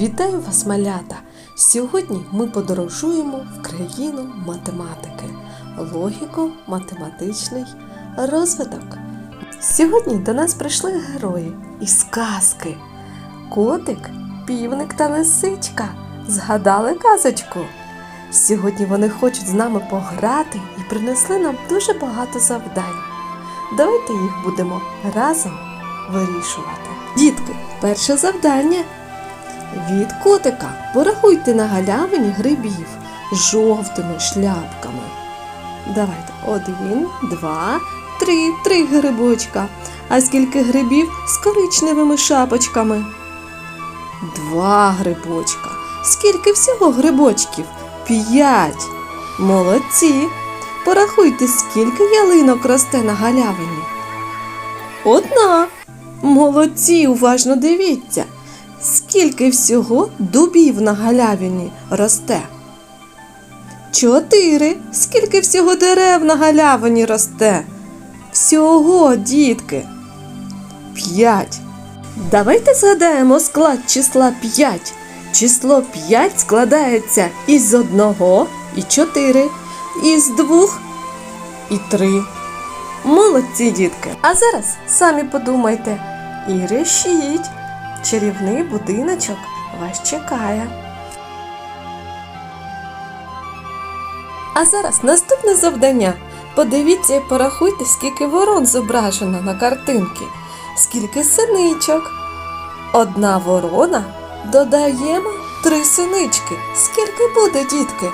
Вітаю вас, малята! Сьогодні ми подорожуємо в країну математики, логіко-математичний розвиток. Сьогодні до нас прийшли герої із казки. Котик, півник та лисичка. Згадали казочку? Сьогодні вони хочуть з нами пограти і принесли нам дуже багато завдань. Давайте їх будемо разом вирішувати. Дітки, перше завдання від котика порахуйте на галявині грибів жовтими шляпками. Давайте один, два, три, три грибочка. А скільки грибів з коричневими шапочками? Два грибочка. Скільки всього грибочків? П'ять. Молодці. Порахуйте, скільки ялинок росте на галявині. Одна. Молодці, уважно дивіться. Скільки всього дубів на галявині росте? Чотири. Скільки всього дерев на галявині росте? Всього, дітки. П'ять. Давайте згадаємо склад числа 5. Число 5 складається із одного і 4, із двох і 3. Молодці, дітки. А зараз самі подумайте і решіть. Чарівний будиночок вас чекає. А зараз наступне завдання. Подивіться і порахуйте, скільки ворон зображено на картинці, скільки синичок. Одна ворона додаємо три синички. Скільки буде, дітки?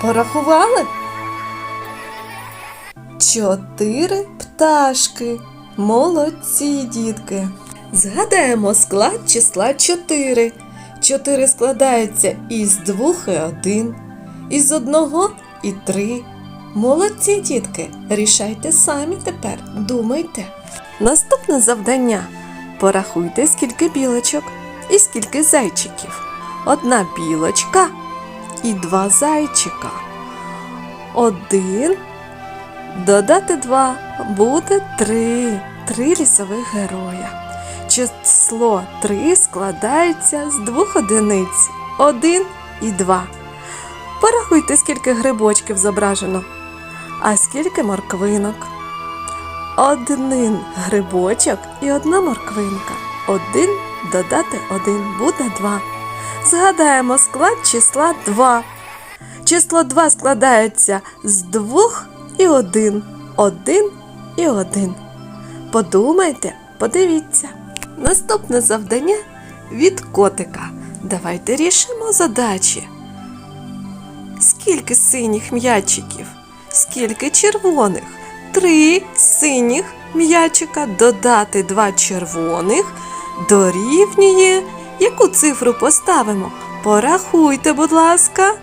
Порахували? Чотири пташки. Молодці, дітки. Згадаємо склад числа 4. 4 складається із двох і один, із одного і три. Молодці, дітки, рішайте самі тепер, думайте. Наступне завдання. Порахуйте, скільки білочок і скільки зайчиків. Одна білочка і два зайчика. Один додати два буде три. Три лісових героя. Число 3 складається з двох одиниць 1 і 2. Порахуйте, скільки грибочків зображено, а скільки морквинок. Один грибочок і одна морквинка. Один додати один буде 2. Згадаємо склад числа 2. Число 2 складається з двох і один. Один і один. Подумайте, подивіться. Наступне завдання від котика. Давайте рішимо задачі. Скільки синіх м'ячиків? Скільки червоних? Три синіх м'ячика додати два червоних дорівнює. Яку цифру поставимо? Порахуйте, будь ласка.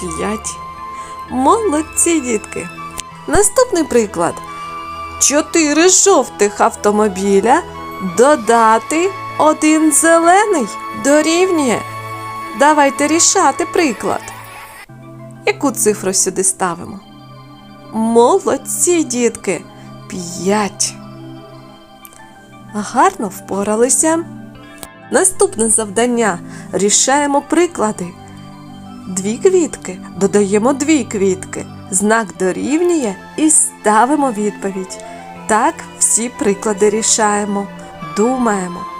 П'ять. Молодці, дітки. Наступний приклад. Чотири жовтих автомобіля додати один зелений дорівнює. Давайте рішати приклад. Яку цифру сюди ставимо? Молодці, дітки. П'ять. Гарно впоралися. Наступне завдання. Рішаємо приклади. Дві квітки, додаємо дві квітки, знак дорівнює і ставимо відповідь. Так всі приклади рішаємо, думаємо.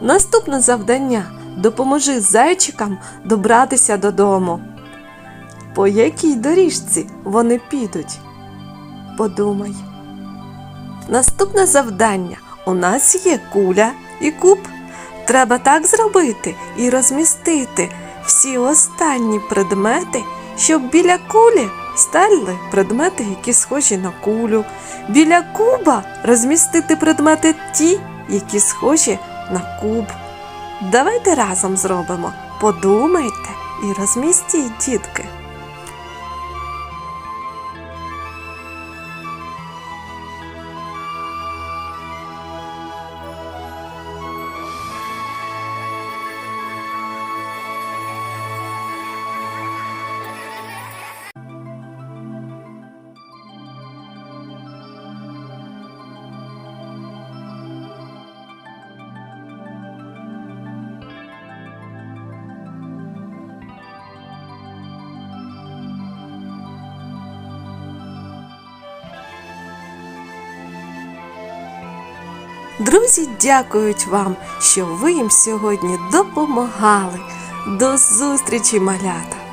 Наступне завдання допоможи зайчикам добратися додому. По якій доріжці вони підуть? Подумай. Наступне завдання. У нас є куля і куб. Треба так зробити і розмістити всі останні предмети, щоб біля кулі стали предмети, які схожі на кулю. Біля куба розмістити предмети ті, які схожі на куб. Давайте разом зробимо. Подумайте і розмістіть, дітки. Друзі дякують вам, що ви їм сьогодні допомагали. До зустрічі, малята!